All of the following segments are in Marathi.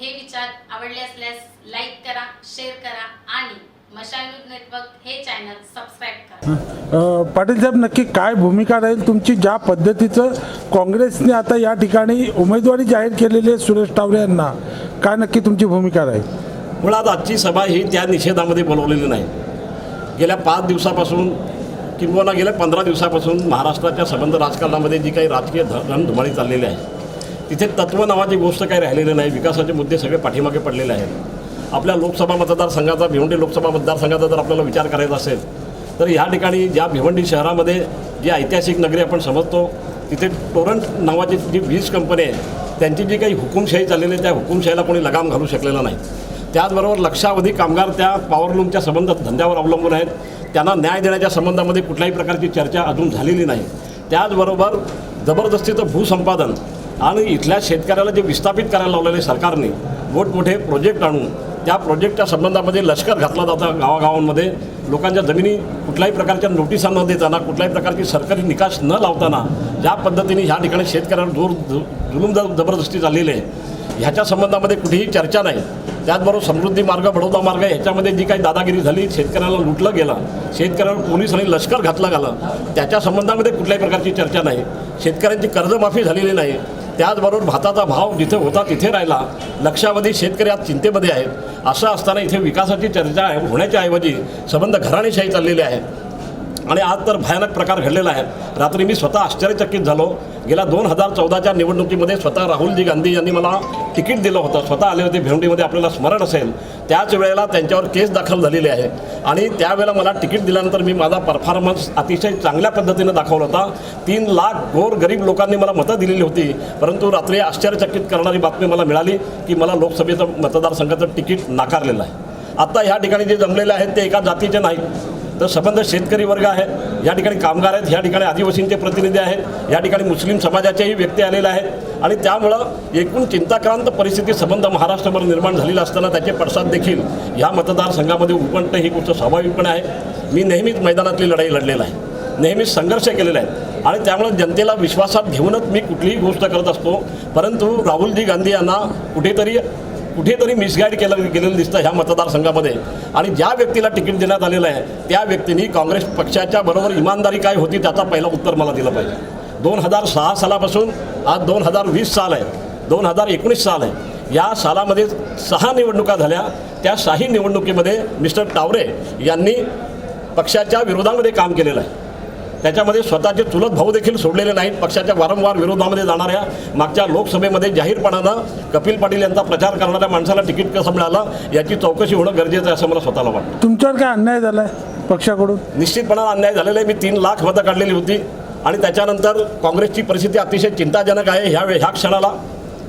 विचार आवडले असल्यास लाईक करा शेअर करा आणि मशाल न्यूज नेटवर्क हे चॅनल सबस्क्राईब करा. पाटील साहेब नक्की काय भूमिका राहील? तुमची ज्या पद्धतीचं काँग्रेसने आता या ठिकाणी उमेदवारी जाहीर केलेली आहे सुरेश टावरे यांना काय नक्की तुमची भूमिका राहील? मुळात आजची सभा ही त्या निषेधामध्ये बोलवलेली नाही. गेल्या पाच दिवसापासून किंबहुना गेल्या पंधरा दिवसापासून महाराष्ट्राच्या संबंध राजकारणामध्ये जी काही राजकीय ध रणधुमाळी चाललेली आहे तिथे तत्व नावाची गोष्ट काही राहिलेली नाही. विकासाचे मुद्दे सगळे पाठीमागे पडलेले आहेत. आपल्या लोकसभा मतदारसंघाचा भिवंडी लोकसभा मतदारसंघाचा जर आपल्याला विचार करायचा असेल तर ह्या ठिकाणी ज्या भिवंडी शहरामध्ये जी ऐतिहासिक नगरी आपण समजतो तिथे टोरंट नावाची जी वीज कंपनी आहे त्यांची जी काही हुकुमशाही चाललेली आहे त्या हुकुमशाहीला कोणी लगाम घालू शकलेला नाही. त्याचबरोबर लक्षावधी कामगार त्या पॉवरलूमच्या संबंधात धंद्यावर अवलंबून आहेत. त्यांना न्याय देण्याच्या संबंधामध्ये कुठल्याही प्रकारची चर्चा अजून झालेली नाही. त्याचबरोबर जबरदस्तीचं भूसंपादन आणि इथल्या शेतकऱ्याला जे विस्थापित करायला लावलेले सरकारने मोठमोठे प्रोजेक्ट आणून त्या प्रोजेक्टच्या संबंधामध्ये लष्कर घातला जातं गावागावांमध्ये. लोकांच्या जमिनी कुठल्याही प्रकारच्या नोटिसा न देताना कुठल्याही प्रकारची सरकारी निकास न लावताना ज्या पद्धतीने ह्या ठिकाणी शेतकऱ्यांवर जोर जुलूम जबरदस्ती चाललेली आहे. ह्याच्या संबंधामध्ये कुठेही चर्चा नाही. त्याचबरोबर समृद्धी मार्ग बडोदा मार्ग ह्याच्यामध्ये जी काही दादागिरी झाली शेतकऱ्याला लुटलं गेलं शेतकऱ्यावर पोलीस आणि लष्कर घातलं गेलं त्याच्या संबंधामध्ये कुठल्याही प्रकारची चर्चा नाही. शेतकऱ्यांची कर्जमाफी झालेली नाही. त्याचबरोबर भाताचा भाव जिथे होता तिथे राहिला. लक्षावधी शेतकरी आज चिंतेमध्ये आहेत. असं असताना इथे विकासाची चर्चा होण्याच्या ऐवजी संबंध घराणेशाही चाललेली आहे आणि आज तर भयानक प्रकार घडलेला आहे. रात्री मी स्वतः आश्चर्यचकित झालो. गेल्या दोन हजार चौदाच्या निवडणुकीमध्ये स्वतः राहुलजी गांधी यांनी मला तिकीट दिलं होतं. स्वतः आले होते भिवंडीमध्ये आपल्याला स्मरण असेल. त्याच वेळेला त्यांच्यावर केस दाखल झालेली आहे. आणि त्यावेळेला मला तिकीट दिल्यानंतर मी माझा परफॉर्मन्स अतिशय चांगल्या पद्धतीनं दाखवला होता. तीन लाख गोर गरीब लोकांनी मला मतं दिलेली होती. परंतु रात्री आश्चर्यचकित करणारी बातमी मला मिळाली की मला लोकसभेचं मतदारसंघाचं तिकीट नाकारलेलं आहे. आत्ता ह्या ठिकाणी जे जमलेले आहेत ते एका जातीचे नाहीत. तर संबंध शेतकरी वर्ग आहे. या ठिकाणी कामगार आहेत या ठिकाणी आदिवासींचे प्रतिनिधी आहेत या ठिकाणी मुस्लिम समाजाचेही व्यक्ती आलेले आहेत. आणि त्यामुळं एकूण चिंताक्रांत परिस्थिती संबंध महाराष्ट्रभर निर्माण झालेला असताना त्याचे पडसाद देखील ह्या मतदारसंघामध्ये उमटणं ही गोष्ट स्वाभाविकपणे आहे. मी नेहमीच मैदानातली लढाई लढलेला आहे. नेहमीच संघर्ष केलेला आहे. आणि त्यामुळे जनतेला विश्वासात घेऊनच मी कुठलीही गोष्ट करत असतो. परंतु राहुलजी गांधी यांना कुठेतरी कुठेतरी मिसगाईड केलं गेलेलं दिसतं ह्या मतदारसंघामध्ये. आणि ज्या व्यक्तीला तिकीट देण्यात आलेलं आहे त्या व्यक्तीने काँग्रेस पक्षाच्या बरोबर इमानदारी काय होती त्याचा पहिला उत्तर मला दिलं पाहिजे. दोन हजार सहा सालापासून आज दोन हजार वीस साल आहे दोन हजार एकोणीस साल आहे. या सालामध्ये सहा निवडणुका झाल्या. त्या सहाही निवडणुकीमध्ये मिस्टर टावरे यांनी पक्षाच्या विरोधामध्ये काम केलेलं आहे. त्याच्यामध्ये स्वतःचे चुलत भाऊ देखील सोडलेले नाहीत. पक्षाच्या वारंवार विरोधामध्ये जाणाऱ्या मागच्या लोकसभेमध्ये जाहीरपणानं कपिल पाटील यांचा प्रचार करणाऱ्या माणसाला तिकीट कसं मिळालं याची चौकशी होणं गरजेचं आहे असं मला स्वतःला वाटतं. तुमच्यावर काय अन्याय झाला आहे पक्षाकडून? निश्चितपणानं अन्याय झालेला आहे मी तीन लाख मतं काढलेली होती. आणि त्याच्यानंतर काँग्रेसची परिस्थिती अतिशय चिंताजनक आहे. ह्या वे ह्या क्षणाला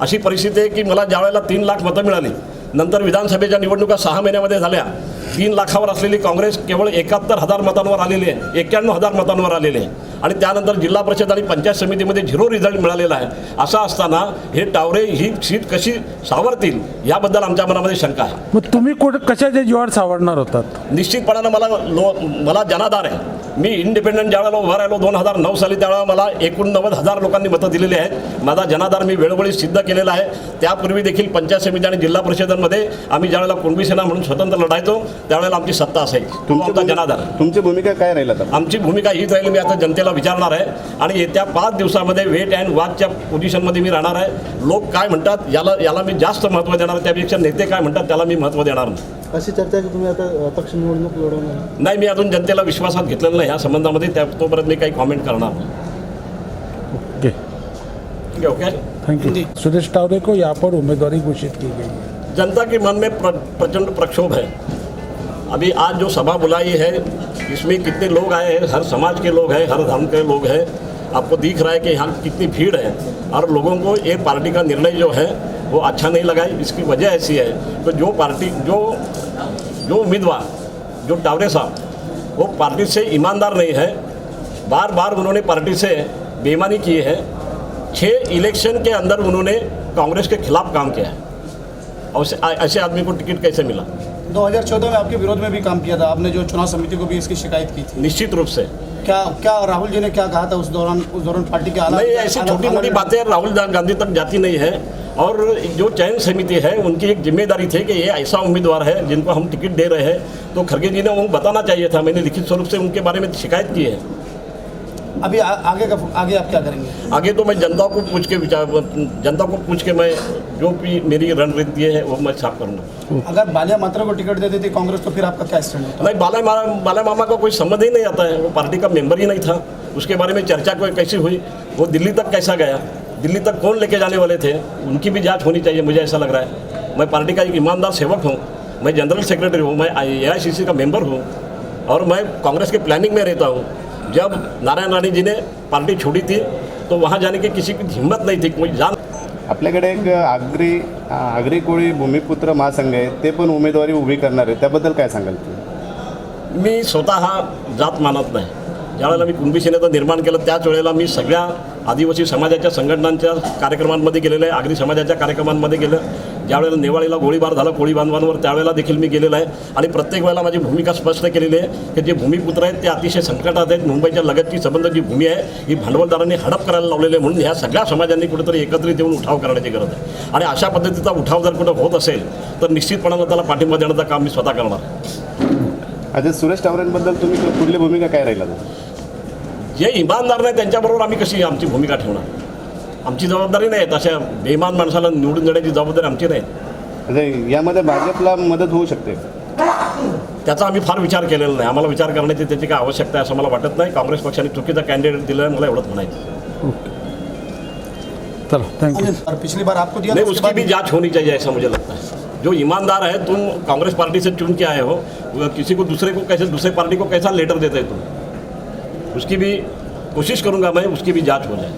अशी परिस्थिती आहे की मला ज्यावेळेला तीन लाख मतं मिळाली नंतर विधानसभेच्या निवडणुका सहा महिन्यामध्ये झाल्या तीन लाखावर असलेली काँग्रेस केवळ एकाहत्तर हजार मतांवर आलेली आहे एक्क्याण्णव हजार मतांवर आलेली आहे. आणि त्यानंतर जिल्हा परिषद आणि पंचायत समितीमध्ये झिरो रिझल्ट मिळालेला आहे. असं असताना हे टावरे ही सीट कशी सावरतील याबद्दल आमच्या मनामध्ये शंका आहे. मग तुम्ही कुठं कशाच्या जीवावर सावरणार होतात? निश्चितपणानं मला लो मला जनाधार आहे. मी इंडिपेंडंट ज्यावेळेला उभा राहिलो दोन हजार नऊ साली त्यावेळेला मला एकोणनव्वद हजार लोकांनी मतं दिलेली आहेत. माझा जनाधार मी वेळोवेळी सिद्ध केलेला आहे. त्यापूर्वी देखील पंचायत समिती आणि जिल्हा परिषदांमध्ये आम्ही ज्यावेळेला कुणबी सेना म्हणून स्वतंत्र लढायचो त्यावेळेला आमची सत्ता असायची. तो तुमची जनाधार. तुमची भूमिका काय राहील आता? आमची भूमिका हीच राहील मी आता जनतेला विचारणार आहे. आणि येत्या पाच दिवसामध्ये वेट अँड वॉचच्या पोझिशनमध्ये मी राहणार आहे. लोक काय म्हणतात याला याला मी जास्त महत्त्व देणार त्यापेक्षा नेते काय म्हणतात त्याला मी महत्त्व देणार नाही. अशी चर्चा की तुम्ही आता अपक्ष निवडणूक लढवणार नाही मी अजून जनतेला विश्वासात घेतलेलं नाही. ह्या संबंधामध्ये त्या तोपर्यंत मी काही कॉमेंट करणार नाही. ओके. ठीक है okay thank you Suresh Taware को यहाँ पर उम्मीदवारी घोषित की गई है जनता के मन में प्र, प्रचंड प्रक्षोभ है। अभी आज जो सभा बुलाई है इसमें कितने लोग आए हैं? हर समाज के लोग हैं हर धर्म के लोग हैं। आपको दिख रहा है कि यहाँ कितनी भीड़ है। और लोगों को ये पार्टी का निर्णय जो है वो अच्छा नहीं लगा, इसकी वजह ऐसी है तो जो पार्टी, जो जो उम्मीदवार, जो टावरे साहब, वो पार्टी से ईमानदार नहीं है। बार बार उन्होंने पार्टी से बेईमानी की है। छः इलेक्शन के अंदर उन्होंने कांग्रेस के खिलाफ काम किया है। और ऐसे- आदमी को टिकट कैसे मिला? 2014 में आपके विरोध में भी काम किया था। आपने जो चुनाव समिति को भी इसकी शिकायत की थी। निश्चित रूप से। क्या क्या राहुल जी ने क्या कहा था उस दौरान उस दौरान पार्टी के आला नहीं ऐसी छोटी मोटी बातें राहुल गांधी तक जाती नहीं है। और जो चयन समिति है उनकी एक ज़िम्मेदारी थी कि ये ऐसा उम्मीदवार है जिनको हम टिकट दे रहे हैं। तो खड़गे जी ने उनको बताना चाहिए था। मैंने लिखित स्वरूप से उनके बारे में शिकायत की है। अभी आ, आगे का आगे आप क्या करेंगे? आगे तो मैं जनता को पूछ के विचार जनता को पूछ के मैं जो भी मेरी रणनीति है वो मैं साफ़ करूँगा। अगर बालिया मात्रा को टिकट दे देती कांग्रेस तो फिर आपका क्या स्टैंड होता? नहीं बाला मामा बाला मामा का कोई संबंध ही नहीं आता है। वो पार्टी का मेंबर ही नहीं था। उसके बारे में चर्चा कैसी हुई? वो दिल्ली तक कैसा गया? दिल्ली तक कौन लेके जाने वाले थे? उनकी भी जाँच होनी चाहिए मुझे ऐसा लग रहा है। मैं पार्टी का एक ईमानदार सेवक हूँ। मैं जनरल सेक्रेटरी हूँ। मैं ए का मेंबर हूँ। और मैं कांग्रेस के प्लानिंग में रहता हूँ। जब नारायण राणी जी ने पार्टी छोड़ी थी तो वहाँ जाने की किसी की हिम्मत नहीं थी कोई जान आपल्याकडे एक आगरी आगरी कोळी भूमिपुत्र महासंघ आहे ते पण उमेदवारी उभी करणार आहे त्याबद्दल काय सांगाल तुम्ही? मी स्वतः जात मानत नाही. ज्यावेळेला मी कुणबी सेनेचं निर्माण केलं त्याच वेळेला मी सगळ्या आदिवासी समाजाच्या संघटनांच्या कार्यक्रमांमध्ये गेलेलं आहे आगरी समाजाच्या कार्यक्रमांमध्ये गेलं. ज्यावेळेला नेवाळीला गोळीबार झाला कोळी बांधवांवर त्यावेळेला देखील मी गेलेलो आहे. आणि प्रत्येक वेळेला माझी भूमिका स्पष्ट केलेली आहे की जे भूमिपुत्र आहेत ते अतिशय संकटात आहेत. मुंबईच्या लगतची संबंध जी भूमी आहे ही भांडवलदारांनी हडप करायला लावलेली आहे म्हणून ह्या सगळ्या समाजांनी कुठेतरी एकत्रित येऊन उठाव करण्याची गरज आहे. आणि अशा पद्धतीचा उठाव जर कुठं होत असेल तर निश्चितपणानं त्याला पाठिंबा देण्याचं काम मी स्वतः करणार. आता सुरेश टावरेंबद्दल तुम्ही पुढली भूमिका काय राहिला? जे इमानदार नाही त्यांच्याबरोबर आम्ही कशी आमची भूमिका ठेवणार? आमची जबाबदारी नाही तशा बेईमान माणसाला निवडून देण्याची जबाबदारी आमची नाही. आता यामध्ये भाजपला मदत होऊ शकते. त्याचा आम्ही फार विचार केलेला नाही. आम्हाला विचार करण्याची त्याची काय आवश्यकता आहे असं मला वाटत नाही. काँग्रेस पक्षाने चुकीचा कॅन्डिडेट दिला मला एवढंच म्हणायचं चला थँक्यू और पिछली बार आपको दिया था, नहीं उसके उसकी बाद भी जांच होनी चाहिए ऐसा मुझे लगता है। जो ईमानदार है तुम कांग्रेस पार्टी से चुन के आए हो। वो किसी को दूसरे को कैसे दूसरे पार्टी को कैसा लेटर देते तुम? उसकी भी कोशिश करूंगा मैं उसकी भी जांच हो जाए।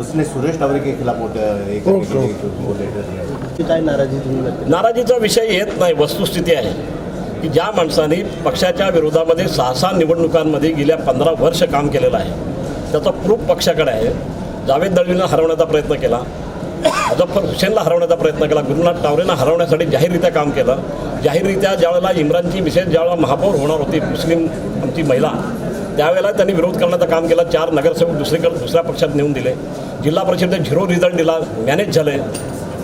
उसने सुरेश टावरे के खिलाफ वोट एक ओके, वो लेटर दिया की काय नाराजी तुम्ही व्यक्त केली? नाराजीचा विषय येत नाही वस्तुस्थिती आहे. की ज्या माणसाने पक्षाच्या विरोधामध्ये सहा सहा निवडणुकांमध्ये गेल्या पंधरा वर्ष काम केलेलं आहे त्याचा प्रूफ पक्षाकडे आहे. जावेद दळवीनं हरवण्याचा प्रयत्न केला मुझफ्फर हुसेनला हरवण्याचा प्रयत्न केला गुरुनाथ टावरेनं हरवण्यासाठी जाहीररित्या काम केलं. जाहीररित्या ज्यावेळेला इम्रानची मिसेस ज्यावेळेला महापौर होणार होती मुस्लिम आमची महिला त्यावेळेला त्यांनी विरोध करण्याचं काम केलं. चार नगरसेवक दुसरीकडे दुसऱ्या पक्षात नेऊन दिले. जिल्हा परिषदेत झिरो रिझल्ट दिला मॅनेज झाले.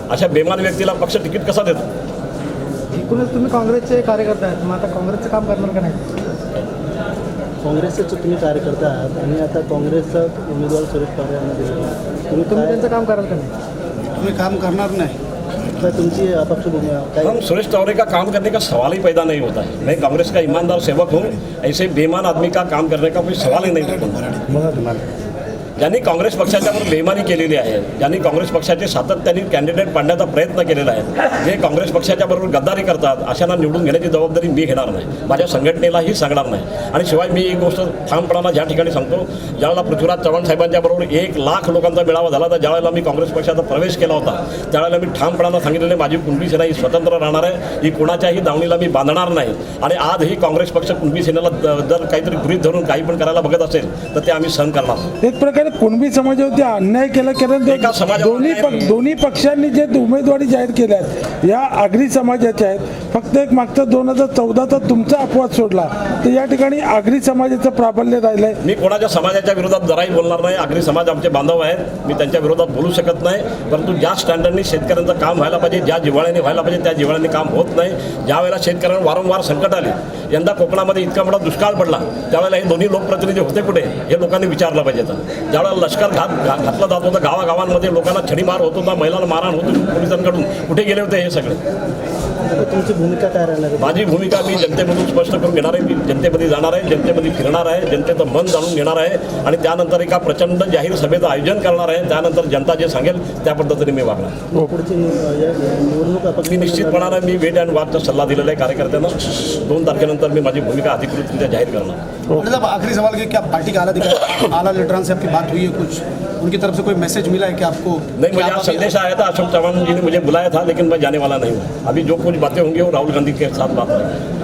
अशा बेमान व्यक्तीला पक्ष तिकीट कसा देतो? एकूणच तुम्ही काँग्रेसचे कार्यकर्ते आहेत. मग आता काँग्रेसचं काम करणार का नाही? काँग्रेसचे तुम्ही कार्यकर्ते आहात आणि आता काँग्रेसचा उमेदवार सुरेश पवार यांना दिलेला आहे. तुम्ही त्यांचं काम कराल का नाही? तुम्ही काम करणार नाही. तर तुमची भूमिका हम सुरेश टावरे का काम करने का सवाल ही पैदा नहीं होता। है मैं कांग्रेस का ईमानदार सेवक हूँ ऐसे बेईमान आदमी का काम करने का कोई सवाल ही नहीं होता। ज्यांनी काँग्रेस पक्षाच्यावर बेमानी केलेली आहे ज्यांनी काँग्रेस पक्षाचे सातत्याने कॅन्डिडेट पाडण्याचा प्रयत्न केलेला आहे जे काँग्रेस पक्षाच्या बरोबर गद्दारी करतात अशांना निवडून घेण्याची जबाबदारी मी घेणार नाही. माझ्या संघटनेलाही सांगणार नाही. आणि शिवाय मी एक गोष्ट ठामपणाला ज्या ठिकाणी सांगतो ज्यावेळेला पृथ्वीराज चव्हाण साहेबांच्या बरोबर एक लाख लोकांचा मेळावा झाला तर ज्यावेळेला मी काँग्रेस पक्षाचा प्रवेश केला होता त्यावेळेला मी ठामपणाला सांगितलेले माझी कुणबी सेना ही स्वतंत्र राहणार आहे ही कोणाच्याही दावणीला मी बांधणार नाही. आणि आजही काँग्रेस पक्ष कुणबी सेनेला जर काहीतरी गृहीत धरून काही पण करायला बघत असेल तर ते आम्ही सहन करणार एक प्रकारे कुणबी समाजावरती अन्याय केला कारण दोन्ही पक्ष दोन्ही पक्षांनी जे उमेदवारी जाहीर केल्या आहेत या आगरी समाजाच्या आहेत फक्त एक मागचा दोन हजार चौदाचा तुमचा अपवाद सोडला तर या ठिकाणी आगरी समाजाचं प्राबल्य राहिलंय. मी कोणाच्या समाजाच्या विरोधात जराही बोलणार नाही आगरी समाज आमचे बांधव आहेत मी त्यांच्या विरोधात बोलू शकत नाही परंतु ज्या स्टँडर्डनी शेतकऱ्यांचं काम व्हायला पाहिजे ज्या जिव्हाळ्याने व्हायला पाहिजे त्या जिव्हाळ्याने काम होत नाही. ज्या वेळेला शेतकऱ्यांना वारंवार संकट आले यंदा कोकणामध्ये इतका मोठा दुष्काळ पडला त्यावेळेला हे दोन्ही लोकप्रतिनिधी होते कुठे हे लोकांनी विचारलं पाहिजे ज्यावेळेला लष्कर घात घा- घातलं जात होतं गावागावांमध्ये लोकांना छडीमार होत होता महिलांना मारहाण होत होती पोलिसांकडून. कुठे गेले होते हे सगळे? तुमची भूमिका काय राहणार आहे? माझी भूमिका मी जनतेमधून स्पष्ट करून घेणार आहे. मी जनतेमध्ये जाणार आहे. जनतेमध्ये फिरणार आहे. जनतेचं मन जाणून घेणार आहे. आणि त्यानंतर एका प्रचंड जाहीर सभेचं आयोजन करणार आहे. त्यानंतर जनता जे सांगेल त्या पद्धतीने मी वागणार. पुढची निवडणूक अपक्ष मी निश्चितपणानं मी वेट अँड वॉचचा सल्ला दिलेला आहे कार्यकर्त्यांना. दोन तारखेनंतर मी माझी भूमिका अधिकृतरित्या जाहीर करणार. मतलब साहब आखिरी सवाल कि क्या पार्टी के आला अधिकारी आला लीडरान से आपकी बात हुई है कुछ? उनकी तरफ से कोई मैसेज मिला है कि आपको नहीं मुझे संदेश आया था अशोक चौहान जी ने मुझे बुलाया था लेकिन मैं जाने वाला नहीं हूँ। अभी जो कुछ बातें होंगी वो राहुल गांधी के साथ बात करेंगे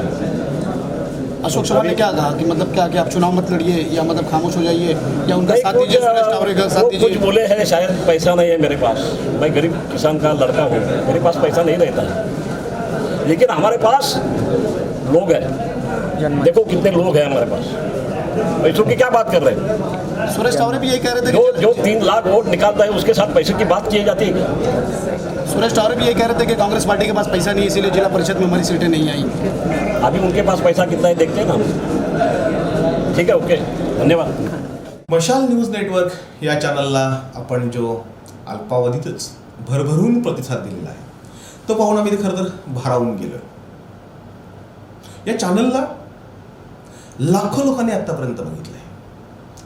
अशोक चौहान ने क्या कहा कि मतलब क्या कि आप चुनाव मत लड़िए या मतलब खामोश हो जाइए या उनका साथ दीजिए सुरेश टावरे का साथ कुछ दीजिए। बोले हैं शायद पैसा नहीं है मेरे पास। मैं गरीब किसान का लड़का हूँ मेरे पास पैसा नहीं रहता। लेकिन हमारे पास लोग हैं। देखो कितने लोग हैं हमारे पास। पैसों की क्या बात कर रहे हैं? सुरेश टावरे भी यही कह रहे थे जो कि जो तीन लाख वोट निकालता है उसके साथ पैसे की बात की जाती है? सुरेश टावरे भी यही कह रहे थे कि कांग्रेस पार्टी के पास पैसा नहीं है इसीलिए जिला परिषद में हमारी सीटें नहीं आई। अभी उनके पास पैसा कितना है देखते हैं ना ठीक है ओके धन्यवाद। मशाल न्यूज नेटवर्क या चॅनलला आपण जो अल्पावधीतच भरभरून प्रतिसाद दिलेला आहे तो पाहून आम्ही ते खरं तर भारावून गेलो या चॅनलला लाखो लोकांनी आत्तापर्यंत बघितलं